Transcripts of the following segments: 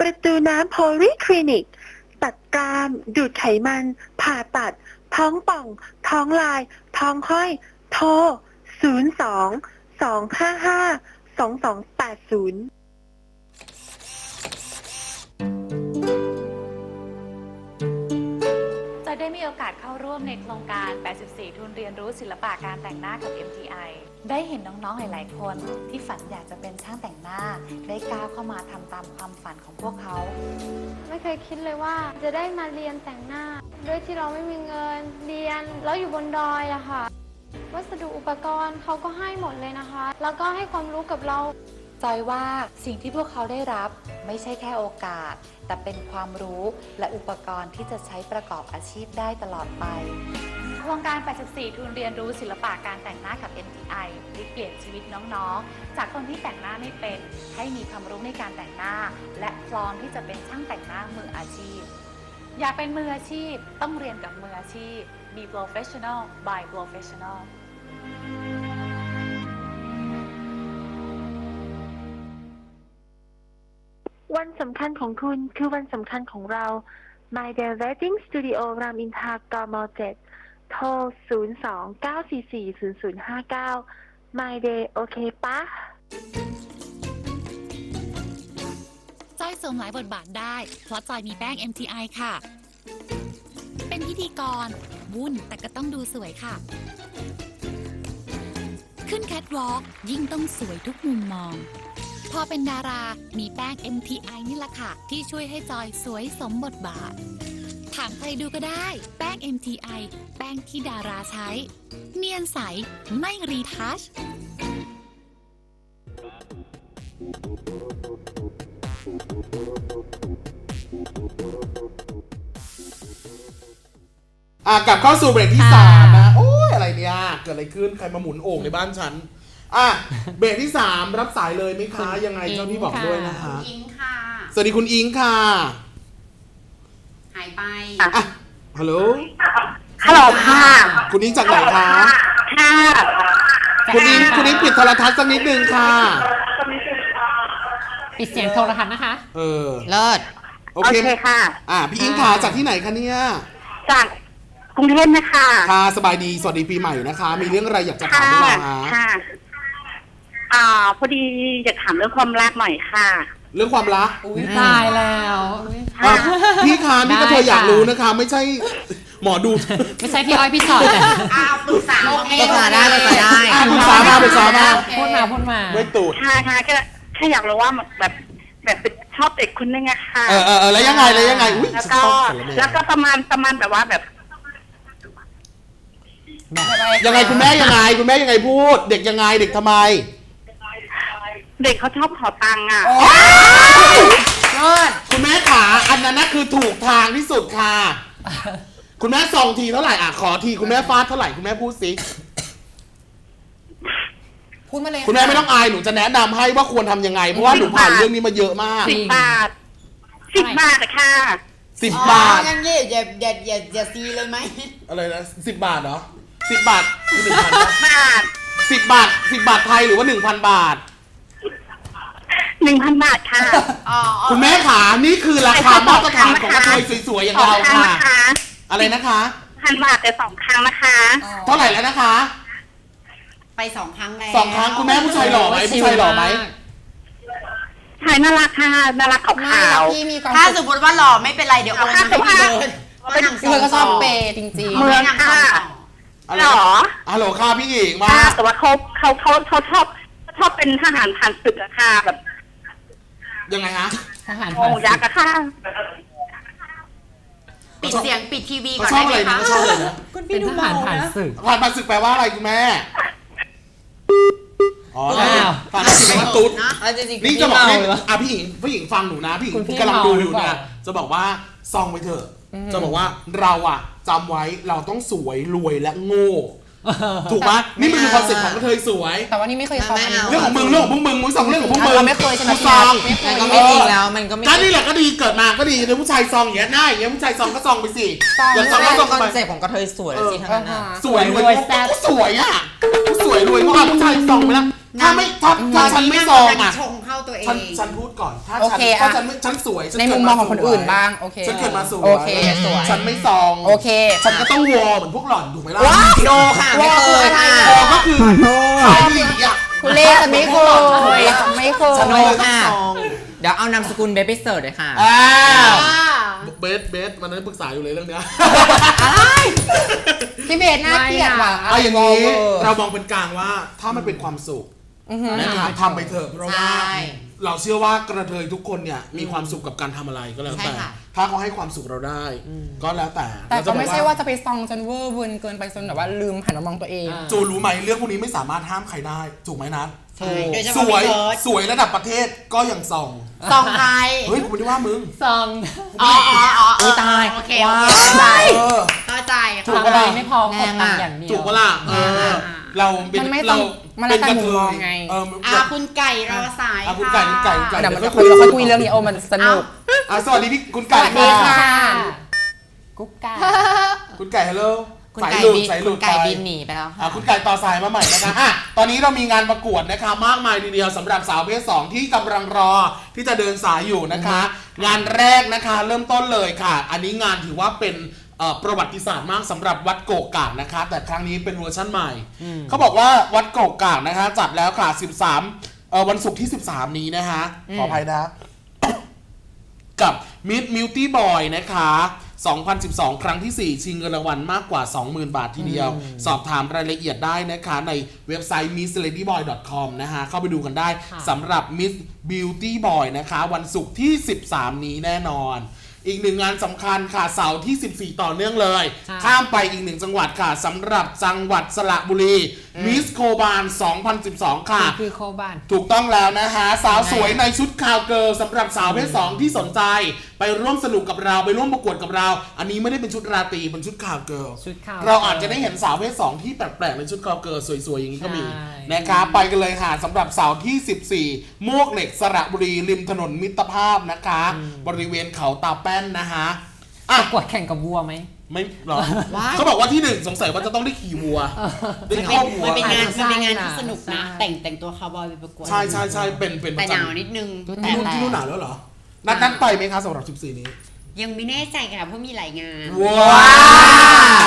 ประตูน้ำโพลีคลินิก ตัดกราม ดูดไขมัน ผ่าตัด ท้องป่อง ท้องลาย ท้องห้อย โทร 0 2 2 5 5 2 2 8 0 ยได้มีโอกาสเข้าร่วมในโครงการ 84 ทุนเรียนรู้ศิลปะการแต่งหน้ากับ MTI ได้เห็นน้องๆ หลาย ๆ คนที่ฝันอยากจะเป็นช่างแต่งหน้า ได้กล้าเข้ามาทำตามความฝันของพวกเขา ไม่เคยคิดเลยว่าจะได้มาเรียนแต่งหน้า ด้วยที่เราไม่มีเงินเรียนแล้วอยู่บนดอยอะค่ะ วัสดุอุปกรณ์เขาก็ให้หมดเลยนะคะ แล้วก็ให้ความรู้กับเรา จอยว่าสิ่งที่พวกเขาได้รับไม่ใช่แค่โอกาส แต่เป็นความรู้และอุปกรณ์ที่จะใช้ประกอบอาชีพได้ตลอดไปโครงการ 84 ทุนเรียนรู้ศิลปะการแต่งหน้ากับ MTI พลิกเปลี่ยนชีวิตน้องๆ จากคนที่แต่งหน้าไม่เป็น ให้มีความรู้ในการแต่งหน้า และพร้อมที่จะเป็นช่างแต่งหน้ามืออาชีพ อยากเป็นมืออาชีพต้องเรียนกับมืออาชีพ Be professional by professional วันสำคัญของคุณคือวันสำคัญของเรา My Day Wedding Studio รามอินทรากม7โทร 02 944 0059 My Day โอเคปะจอยสวมหลายบทบาทได้ เพราะจอยมีแป้ง MTI ค่ะ เป็นพิธีกร วุ่นแต่ก็ต้องดูสวยค่ะ ขึ้นแคทวอล์กยิ่งต้องสวยทุกมุมมอง พอเป็นดารา มีแป้ง MTI นี่แหละค่ะ ที่ช่วยให้จอยสวยสมบทบาท ถามใครดูก็ได้ แป้ง MTI แป้งที่ดาราใช้ เนียนใส ไม่รีทัช อะกลับเข้าสู่เบรกที่สามนะ โอ้ยอะไรเนี่ย เกิดอะไรขึ้น ใครมาหมุนโอ่งในบ้านฉัน อะเบรกที่สามรับสายเลยไหมคะ ยังไงเจ้าที่บอกด้วยนะคะ อิงค่ะ สวัสดีคุณอิงค่ะ หายไป อะฮัลโหลฮัลโหลค่ะ คุณอิงจากไหนคะค่ะ คุณอิงคุณอิงปิดโทรทัศน์สักนิดนึงค่ะ ปิดเสียงโทรทัศน์นะคะ เออ เลิศ โอโอเคเคค่ะ อะพี่อิงค่ะจากที่ไหนคะเนี่ย จากกรุงเทพนะคะ ค่ะ สบายดี สวัสดีปีใหม่นะคะ มีเรื่องอะไรอยากจะถามค่ะพวกเราฮะค่ะ อ่าพอดีอยากถามเรื่องความรักหน่อยค่ะ เรื่องความรักตายแล้วอะพี่คะนี่ก็ได้เธออยากค่ะรู้นะคะ ไม่ใช่หมอดูไม่ใช่พี่อ้อยพี่ชอตแต่อ้าวปรึกษาโอเค ปรึกษาได้ปรึกษาได้ อะปรึกษามาปรึกษามาพูดมาพูดมา ไม่ตูดค่ะค่ะแค่แค่อยากรู้ว่าแบบแบบเป็นชอบเด็กคนนึงอะค่ะ เออเออเออแล้วยังไงแล้วยังไงอุ้ยแล้วสก็ต๊อกสารแหน่แล้วก็ประมาณประมาณแบบว่าแบบ ยังไงคุณแม่ยังไง คุณแม่ยังไงพูด เด็กยังไงเด็กทำไม เด็กเขาชอบขอตังค์อะคุณแม่ขาอันนั้นนะคือถูกทางที่สุดค่ะ คุณแม่ส่องทีเท่าไหร่อะขอทีคุณแม่ฟาดเท่าไหร่คุณแม่พูดสิ พูดมาเลยคุณแม่ไม่ต้องอายหนูจะแนะนำให้ว่าควรทำยังไง เพราะว่าหนูผ่านเรื่องนี้มาเยอะมากสิบบาทสิบบาทอะค่ะ สิบบาทงั้นอย่าอย่าอย่าอย่าอย่าซีเลยไหม อะไรนะสิบบาทเหรอสิบบาทคือหนึ่งพันบาทสิบบาทสิบบาทไทยหรือว่าหนึ่งพันบาท หนึ่งพันบาทค่ะอ๋อคุณแม่ขานี่คือราคามาตรฐานของกระเทยสวยๆอย่างสองเราครั้งค่ะ นะคะอะไรนะคะ พันบาทแต่สองครั้งนะคะเท่าไหร่แล้วนะคะ ไปสองครั้งแล้วสองครั้งคุณแม่ผู้ชายหล่อไหมผู้ชายหล่อไหม ชายน่ารักค่ะน่ารักขาวไม่ขาวพี่มีถ้าสมมติว่าหล่อไม่เป็นไรเดี๋ยวโอนมาให้พี่เบิร์ดพี่เบิร์ดก็ชอบเปย์จริงเมืองค่ะอะไรหรนะอฮัลโหลค่ะพี่หญิงมา ค่ะแต่ว่าเขาเขาเขาเขาชอบชอบเป็นทหารผ่านศึกอะค่ะแบบ ยังไงฮะๆทหารโงผ่านศึยักกษ์อะค่ะ ปิดเสียงปิดทีวีเขาก่อนชอได้บไหมอะไรนะคะเขาชอบอะไรนะเป็นทหารผ่านศึก ผ่านมาศึกแปลว่าอะไรคุณแม่อ๋ออ้าว ผ่านมาศึกแปลว่าตุ๊ดเอาจริงๆนี่จะบอกให้พี่เมาเหรออะพี่หญิงพี่หญิงฟังหนูนะพี่หญิงคุณพี่กำลังดูอยู่เมาหรือเปเนี่ยล่าจะบอกว่าซองไว้เถอะจะบอกว่าเราอะจำไว้เราต้องสวยรวยและโง่ ถูกไหมนี่มันคือคอนเซ็ปต์ของกระเทยสวย แต่ว่านี่ไม่เคยฟังอันนี้ เรื่องของมึงเรื่องของพวกมึงมึงสองเรื่องของพวกมึงเราไม่เคยใช่ไหมกูซองไม่เคยมันก็ไม่จริงแล้วมันก็ไม่ก็นี่แหละก็ดีเกิดมาก็ดีในผู้ชายซองอย่างเงี้ยหน้าอย่างเงี้ยผู้ชายซองก็ซองไปสิอย่าซองก็ซองคอนไปเซ็ปต์ของกระเทยสวยสิทั้งนั้นอะสวยรวยแซ่บกูสวยอะกูสวยรวยเพราะว่าผู้ชายส่องไปแล้ว ถ้าไม่ถ้าถ้าฉันไม่ซองอะชงเข้าตัวเองฉันฉันพูดก่อน ถ้าโอฉันเคถ้าอะฉันไม่ฉันสวยฉัในเกิมุดมมองของคนอื่นบ้างโอเคฉันเกิดมาสวยโอเคสวย ฉันไม่ซองโอเคฉันก็ต้องวอเหมือนพวกหล่อนถูกไหมล่ะว้าวโนค่ะไม่เคยค่ะ วอก็คือขายหลีอะคุณเล่ฉันไม่เคยฉันไม่เคยฉันก็เลยต้องซองเดี๋ยวเอานามสกุลเบสไปเสิร์ชเลยค่ะ อ้าวเบสเบสวันนั้นปรึกษาอยู่เลยเรื่องเนี้ย พี่เบสน่าเกลียดว่ะ เอาอย่างนี้นี้เรามองเป็นกลางว่าถ้ามันเป็นความสุข นะครับทำไปเถอะเพราะว่า ใช่เราเชื่อว่ากระเทยทุกคนเนี่ยมีความสุขกับการทำอะไรก็แล้วใช่แต่ ค่ะ ถ้าเขาให้ความสุขเราได้ ก็แล้วแต่แต่เราก็จะบอกไม่ใช่ว่าจะไปซองจนเวอร์เวิร์นเกินไปจนแบบว่าลืมหันมามองตัวเองจูรู้ไหมเรื่องพวกนี้ไม่สามารถห้ามใครได้ถูกไหมนัทใช่โดยเฉสพาะวยพี่เบิร์ด สวยระดับประเทศก็ยังส่องซองไทยเฮ้ยกูไม่ได้ว่ามึงซอง อ๋ออ๋ออ๋ออุ๊ยตายโอเคว้าโอเคเข้าใจเออ เข้าใจถูกค่ะปะล่ะ ไม่พอขอตังค์อย่างเดียว ถูกปะล่ะเออ เราเป็นมันไม่ต้เราอง มันเป็นแล้วแต่กระเทมุมมองยไง เอออ่าคุณไก่รอสายอะคุณไก่คุณไก่คุณไก่เดี๋ยวมันจะคุยเราค่อยคุยเรื่องนี้โอ้มันสนุกอะสวัสดีพี่คุณสไก่วัสดีค่ะค่ะ กุ๊กไก่คุณไก่ฮัลโหลคุณสายไก่หลุดบินสายหลุคุดณไก่ไปบินหนีไปแล้วอะค่ะคุณไก่ต่อสายมาใหม่นะคะอะตอนนี้เรามีงานประกวดนะคะ มากมายทีเดียวสำหรับสาวเพศ2ที่กำลังรอที่จะเดินสายอยู่นะคะ งานแรกนะคะ เริ่มต้นเลยค่ะ อันนี้งานถือว่าเป็นเอ่อ ประวัติศาสตร์มากสำหรับวัดโกกากนะคะ แต่ครั้งนี้เป็นเวอร์ชั่นใหม่ เขาบอกว่าวัดโกกากนะคะ จัดแล้วค่ะ 13เอ่อวันศุกร์ที่ 13 นี้นะคะ ขออภัยนะ กับ Mid Multi Boy นะคะ2012 ครั้งที่ 4 ชิงเงินรางวัลมากกว่า 20,000 บาททีเดียว สอบถามรายละเอียดได้นะคะ ในเว็บไซต์ missladyboy.com นะคะ เข้าไปดูกันได้สำหรับ Miss Beauty Boy นะคะ วันศุกร์ที่ 13 นี้แน่นอน อีกหนึ่งงานสำคัญค่ะเสาร์ที่ 14 ต่อเนื่องเลยข้ามไปอีกหนึ่งจังหวัดค่ะสำหรับจังหวัดสระบุรี Miss โคบาน 2012 ค่ะ คือโคบาน ถูกต้องแล้วนะฮะสาวสวยในชุดคาวเกิร์ลสำหรับสาวเพศสองที่สนใจ ไปร่วมสนุกกับเราไปร่วมประกวดกับเรา อันนี้ไม่ได้เป็นชุดราตรีเป็นชุดคาวเกิร์ลชุดคาวเราอาจจะได้เห็นสาวเพศสองที่แปลกๆในชุดคาวเกิร์ลสวยๆ อย่างนี้ก็มีใช่นะคะไปกันเลยค่ะสำหรับเสาร์ที่ 14มวกเหล็กสระบุรีริมถนนมิตรภาพนะคะ บริเวณเขาตาแป้นนะฮะอะประกวดแข่งกับวัวไหม ไม่หรอ ว้ายเขาบอกว่าที่หนึ่งสงสัยว่าจะต้องได้ขี่วัวได้มันคเป็รอนบวัวมันเป็นงานใช่มันเป็นงานนะที่สนุกนะใช่แต่งแต่งตัวคาวบอยไปประกวดใช่ใช่ใช่เป็นเป็นปแต่ระหนาวจำนิดนึงที่นู่นที่นู่นหนาวแล้วเหรอ นัดนัดไปไหมคะสำหรับ 14 นี้ ยังไม่แน่ใจค่ะเพราะมีหลายงาน ว้าว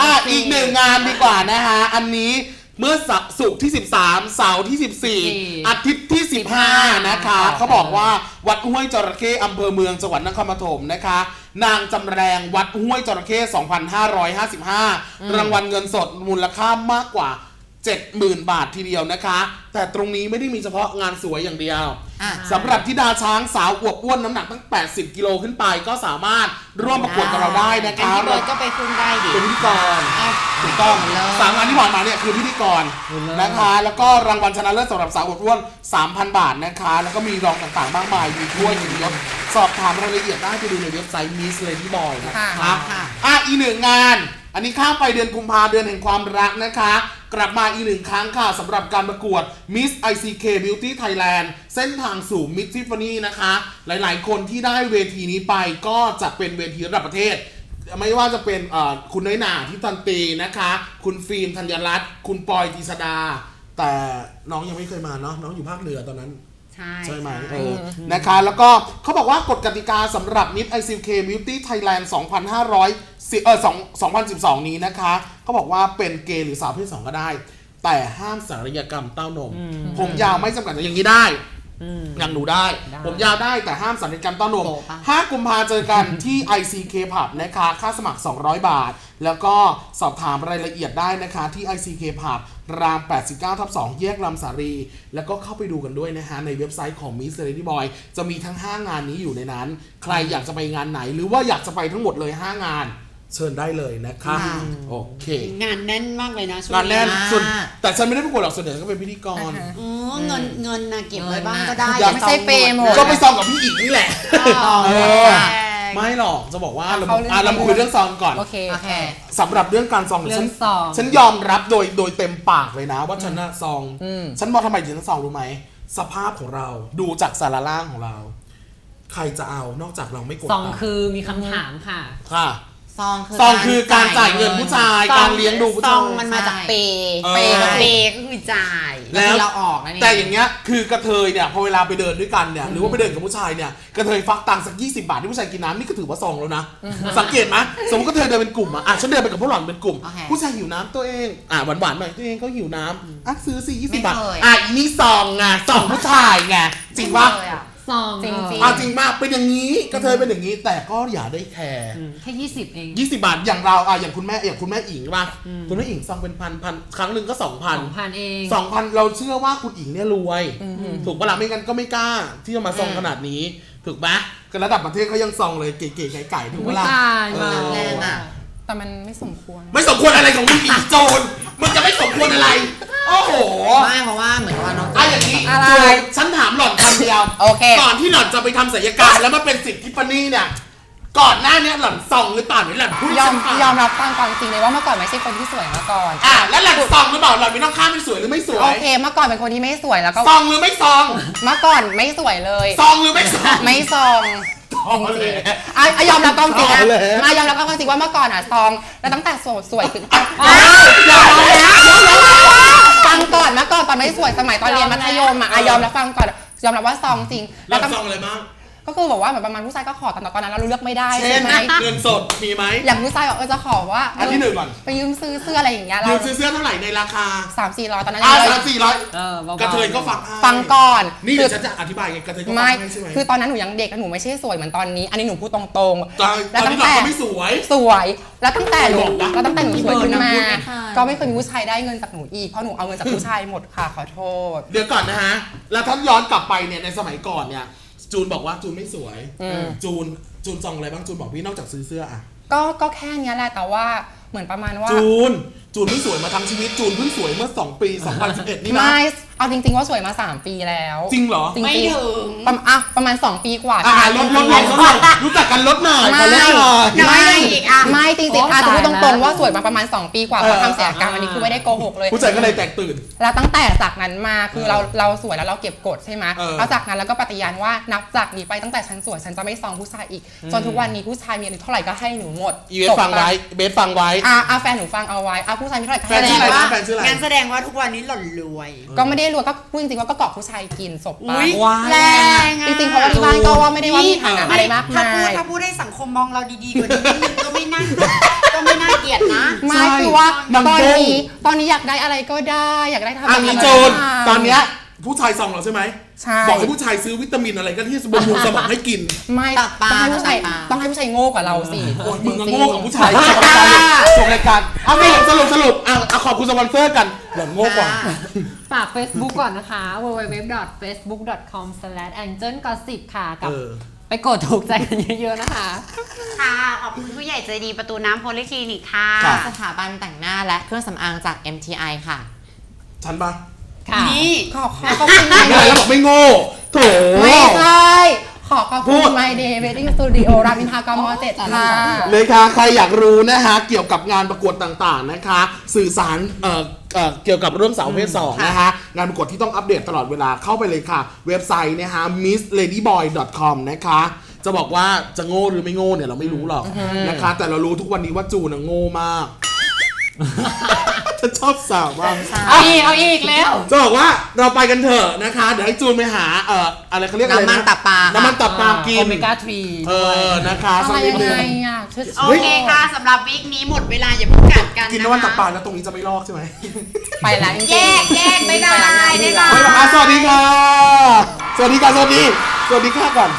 อะอีกหนึ่งงานดีกว่านะคะอันนี้ เมื่อสศุกร์ที่ 13 เสาร์ที่ 14 อาทิตย์ที่ 15 นะคะ เขาบอกว่าวัดห้วยจระเข้อำเภอเมืองจังหวัดนครปฐมนะคะ นางจำแรงวัดห้วยจระเข้ 2,555 รางวัลเงินสดมูลค่ามากกว่า 70,000 บาททีเดียวนะคะ แต่ตรงนี้ไม่ได้มีเฉพาะงานสวยอย่างเดียวอะ สำหรับทิดาช้างสาวอวบอ้วนน้ำหนักตั้ง 80 กิโลขึ้นไปก็สามารถร่วมประกวดกับเราได้นะกันคะพี่เบิร์ดก็ไปขึ้นได้ดิเป็นพิธีกร อะ ถูกต้องเลิศสามงานที่ผ่านมาเนี่ยคือพิธีกรนะคะ แล้วก็รางวัลชนะเลิศสำหรับสาวอวบอ้วน 3,000 บาทนะคะ แล้วก็มีรองต่างๆ มากมาย มีถ้วยมียศสอบถามรายละเอียดได้ไปดูในเว็บไซต์ Miss Lady Boy นะคะค่ะค่ะ อะอีกหนึ่งงาน อันนี้ข้ามไปเดือนกุมภาเดือนแห่งความรักนะคะ กลับมาอีกหนึ่งครั้งค่ะสำหรับการประกวด Miss ICK Beauty Thailand เส้นทางสู่ Miss Tiffany นะคะ หลายๆ คนที่ได้เวทีนี้ไปก็จะเป็นเวทีระดับประเทศ ไม่ว่าจะเป็นคุณน้อยหนาที่ตันตีนะคะ คุณฟิล์มธัญรัตน์คุณปอยตีสดา แต่น้องยังไม่เคยมาเนาะน้องอยู่ภาคเหนือตอนนั้น ใช่ใช่ไหมเอใช่อนะคะ แล้วก็เขาบอกว่ากฎกติกาสำหรับ Miss ICK Beauty Thailand 2,500เออ2 2012 นี้นะคะ เขาบอกว่าเป็นเกย์หรือสาวเพศ2ก็ได้ แต่ห้ามศัลยกรรมเต้านม ผมยาวไม่จำกัดอย่างนี้ได้อย่างหนูได้ได้ผมยาวได้แต่ห้ามศัลยกรรมเต้านมโปะปะ5กุมภาเจอกันที่ ICK Pub นะคะ ค่าสมัคร 200 บาท แล้วก็สอบถามรายละเอียดได้นะคะที่ ICK Pub ราม 89 ทับ 2 แยกลำสารี แล้วก็เข้าไปดูกันด้วยนะคะในเว็บไซต์ของ Miss Lady Boy จะมีทั้ง 5 งานนี้อยู่ในนั้น ใครอยากจะไปงานไหน หรือว่าอยากจะไปทั้งหมดเลย 5 งาน เชิญได้เลยนะคะค่ะ โอเคงานแน่นมากเลยนะช่วงงานแน่นอะส่วนแต่ฉันไม่ได้ประกวดหรอกส่วนใหญ่ฉันก็เป็นพิธีกรอ๋อเงินเงินนะเก็บไว้บ้างก็ได้อยากไม่ใช่เปย์หมด ก็ไปซองกับพี่อีกนี่แหละ อ๋อ เออแพ ง ไม่หรอกจะบอกว่าเราเข้าเรื่อง อะเรามาคุยเรื่องซองก่อนโอเค โอเค สำหรับเรื่องการซองเรื่ฉัอนงซอง ฉันยอมรับโดยโดยเต็มปากเลยนะ ว่าฉันน่ะซองอืมฉันบอกทำไมถึงต้องซองรู้ไหม สภาพของเราดูจากสารล่างของเรา ใครจะเอานอกจากเราไม่กดสองตังค์คือมีคำถามค่ะ ค่ะ ซองคือซองคือการจ่ายเงินผู้ชายซองการเลี้ยงดูผู้ซชาองยมันมาจากเปย์เออเปย์กับเปย์ก็คือจ่ายก็คือเราออกนะนี่ แต่อย่างเงี้ยคือกระเทยเนี่ยพอเวลาไปเดินด้วยกันเนี่ยหรือว่าไปเดินกับผู้ชายเนี่ยกระเทยฟักตังค์สัก 20 บาทที่ผู้ชายกินน้ำนี่ก็ถือว่าซองแล้วนะ สังเกตไหมสมมติกระเทยเดินเป็นกลุ่มอะอะฉันเดินไปกับพวกหล่อนเป็นกลุ่ม โอเคผู้ชายหิวน้ำตัวเองอะหวานๆหน่อยตัวเองเขาหิวน้ำอะซื้อสิ20 ไม่บาทเคย อะอีนี่ซองไงซองผู้ชายไงจริงปะเลยอะ ซองจริงอะจริงมากเป็นอย่างนี้กระเทยเป็นอย่างนี้ แต่ก็อย่าได้แคร์แค่ยี่สิบเอง20บาทอย่างเราอะอย่างคุณแม่อย่างคุณแม่อิงใช่ปะคุณแม่อิงซองเป็นพันพันครั้งหนึ่งก็สองพันพันเองสองพันเราเชื่อว่าคุณอิงเนี่ยรวย ถูกปะล่ะไม่งั้นก็ไม่กล้า ที่จะมาซองขนาดนี้ถูกปะก็ระดับประเทศเขายังซองเลยเก๋ๆไก่ๆถูกปะล่ะตายเอมาอแรงอะแต่มันไม่สมควร ไม่สมควรอะไรของมึงอีกโจรมึงจะไม่สมควรอะไรามหล่อนคำเดียวโอเค ก่อนที่หล่อนจะไปทำศัลยกรรมแล้วมาเป็นสิทธิปนี่เนี่ย ก่อนหน้าเนี้หล่อนส่องหรือเปล่าหรือหล่อนพูดให้ยอฉัมนฟังยอมรับความความจริงเลยว่าเมื่อก่อนไม่ใช่คนที่สวยมาก่อน อะแล้วหล่อนส่องหรือเปล่าหล่อนไม่ต้องข้ามไม่สวยหรือไม่สวโอยเคเมื่อก่อนเป็นคนที่ไม่สวยแล้วก็ซองหรือไม่ซองเมื่อก่อนไม่สวยเลยซองหรือไม่ซองไม่ซองซองเลยอะอะยอมรับความจริงนะเอาเลยมายอมรับความจริงว่าเมื่อก่อนอะซองแล้วตั้งแต่สวยสวยขึ้นอ้าวยอมรับแล้วฟังก่อนเมื่อก่อนตอนไม่สวยสมัยตอนเรียนมัธยมอะอะยอมรับฟังก่อน ยอมรับว่าซองจริงหล่อนตั้งซองอะไรบ้าง ก็คือบอกว่าเหมือนประมาณผู้ชายก็ขอแต่ตอนนั้นเราเลือกไม่ได้เช่ใช่นไหมเงินสดมีไหมอย่างผู้ชายบอกเออจะขอว่าอันที่หนึ่งก่อนไปยืมซื้อเสื้ออะไรอย่างเงี้ยเรายืมซื้อเสื้อเท่าไหร่ในราคาสามสี่ร้อยตอนนั้นอ่าเราสามสี่ร้อยเออเบาๆ กระเทยก็ฟังให้ฟังก่อนนี่คืเดี๋อยวฉันจะอธิบายไงกระเทยก็ฟังไม่ให้ใช่ไหมคือตอนนั้นหนูยังเด็กหนูไม่ใช่สวยเหมือนตอนนี้ อันนี้หนูพูดตรงตอนๆตอนนี้เราก็ไม่สวย สวย แล้วตั้งแต่หนูบอกนะ แล้วตั้งแต่หนูสวยขึ้นมาพูดไม่ทันก็ไม่เคยมีผู้ชายได้เงินจากหนูอีกเพราะหนูเอาเงินจากผู้ชายหมดค่ะขอโทษ เดี๋ยวก่อนนะฮะ แล้วถ้าย้อนกลับไปเนี่ยในสมัยก่อนเนี่ย จูนบอกว่าจูนไม่สวยอืม จูนจูนซองอะไรบ้างจูนบอกพี่นอกจากซื้อเสื้ออะก็ก็แค่เนี้ยแหละแต่ว่าเหมือนประมาณว่าจูนจูนไม่สวยมาทั้งชีวิตจูนเพิ่งสวยเมื่อ 2 ปี 2011 นี่นะ ไม่ เอาจริง ๆ ว่าสวยมา 3 ปีแล้วจริงเหรอจริงไม่ๆถึงประมาณอะประมาณ 2 ปีกว่าอ่าลดลดลดลดหน่อยรู้จักกันลดหน่อยไม่ขอลดหน่อยน้อยอีกอะไม่จริงๆอาจจะพูดตรงๆว่าสวยมาประมาณ 2 ปีกว่าเอเพอราะทำศัลยกรรมอันนี้คือไม่ได้โกหกเลย ผู้ชายก็เลยแตกตื่น แล้วตั้งแต่จากนั้นมาคือเราเราสวยแล้วเราเก็บกดใช่ไหมเออ แล้วจากนั้นแล้วก็ปฏิญาณว่านับจากนี้ไปตั้งแต่ฉันสวยฉันจะไม่ซองผู้ชายอีก จนทุกวันนี้ผู้ชายมีอายุเท่าไหร่ก็ให้หนูหมดอีเวสจบฟังไว้เบสฟังไว้ อะอะแฟนหนูฟังเอาไว้อะผู้ชายมีเท่าไหร่ก็แฟให้นชื่ออะไรหนูนะแฟนชื่ออะไร งั้นแสดงว่าทุกวันนี้หล่อนรวย ก็ไม่ได้รวยก็พูดจริงๆว่าก็เกาะผู้ชายกินศพปะอุ๊ยว้าย แรงอะจริงๆเพราะว่าที่บ้านก็ว่าไม่ได้ว่ามีฐานะอะไรมากถ้าพูมาดย ถ้าพูดให้สังคมมองเราดีๆกว่านี้นิดนึงก็ไม่น่าก็ไม่น่าเกลียดนะ ไม่ใช่คือว่ามันตอนโบ้งนี้ตอนนี้อยากได้อะไรก็ได้ อยากได้ทำอันอะไรนี้ก็โจนได้ตอนเนี้ยผู้ชายซองเราใช่ไหม ใช่ บอกให้ผู้ชายซื้อวิตามินอะไรก็ที่บำรุงสมองให้กิน ไม่ตักปลาต้องให้ผู้ชายตักปลา ต้องให้ผู้ชายโง่กว่าเราสิโอ้ยมึงก็จริๆโง่กับผู้ชายส่งรายการส่งรายการเอาไม่สรุปสรุปอะเอาขอบคุณสปอนเซอร์กันหล่อนโง่กว่า ฝาก Facebook ก่อนนะคะ www.facebook.com/angelgossip ค่ะกับ เออ ไปกดถูกใจกันเยอะๆนะคะ ค่ะ ขอบคุณผู้ใหญ่ใจดีประตูน้ำโพลิคลินิกค่ะครับสถาบันแต่งหน้าและเครื่องสำอางจาก MTI ค่ะ ฉันปะ ค่ะนี่ขอขอขอบคุณไม่ได้แล้วบอกไม่โง่โถ ไม่ใช่ขอขอบพูคุณด My Day Wedding Studio รามอินทรากมเจ็ดค่ะ เลยค่ะใครอยากรู้นะฮะเกี่ยวกับงานประกวดต่างๆนะคะ สื่อสารเอ่อเอ่อเกี่ยวกับเรื่องสาวประเพศสองนะคะงานประกวดที่ต้องอัปเดตตลอดเวลาเข้าไปเลยค่ะ เว็บไซต์นะฮะ missladyboy.com นะคะ จะบอกว่าจะโง่หรือไม่โง่เนี่ยเราไม่รู้หรอกนะคะ แต่เรารู้ทุกวันนี้ว่าจูนอะโง่มาก ฉันชอบสาวมากเอาอีกเอาอีกแล้ว จะบอกว่าเราไปกันเถอะนะคะ เดี๋ยวให้จูนไปหาเอ่ออะไรเขาเรียกอะไรน้ำมันตับปลาค่ะน้ำมันตับปลากินโอเมก้าทรีเออนะคะสักอะไรนิดยังนึไงงอะช่วยโอเคค่ะสำหรับวีคนี้หมดเวลาอย่าเพิ่งกัดกันกินนะน้ำมันตับปลาคะแล้วตรงนี้จะไม่ลอกใช่ไหมไปแล้วจริงๆแยกแยกบ๊ายบายบ๊ายบายไม่หรอกอะสวัสดีค่ะ สวัสดีค่ะสวัสดี สวัสดีค่ะก่อน